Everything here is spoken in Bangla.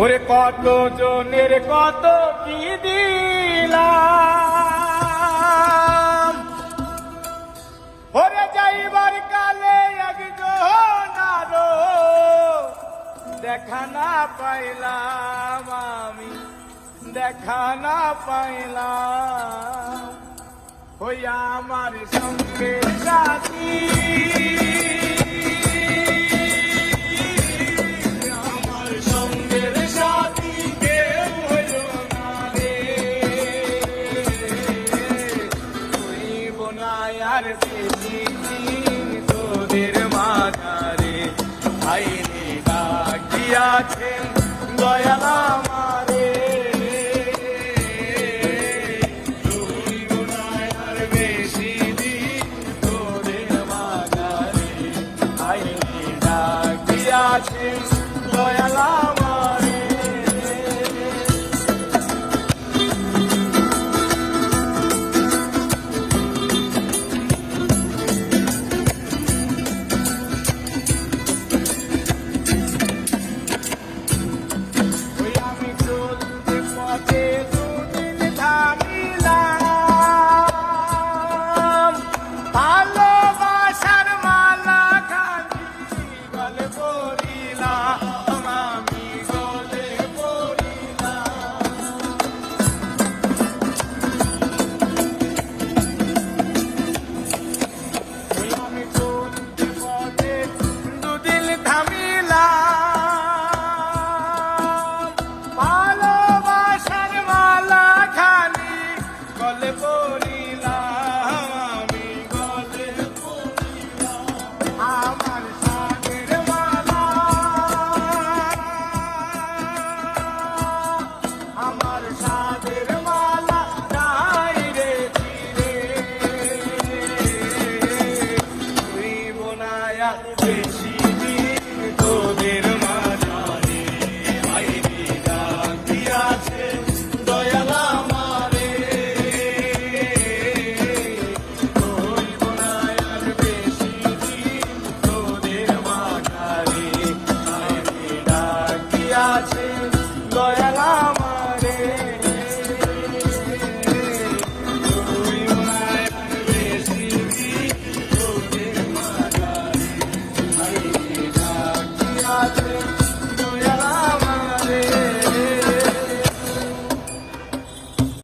ওরে কত জনের কত কি দিলাম? ওরে যাইবার কালে একজন আরও দেখা না পাইলাম আমি, দেখা না পাইলাম। ওই আমার সঙ্গে সাথী। সোনায়ার তোদের মাথারে। আইনে ডাকিয়াছে দয়ালা মারে দয়ালা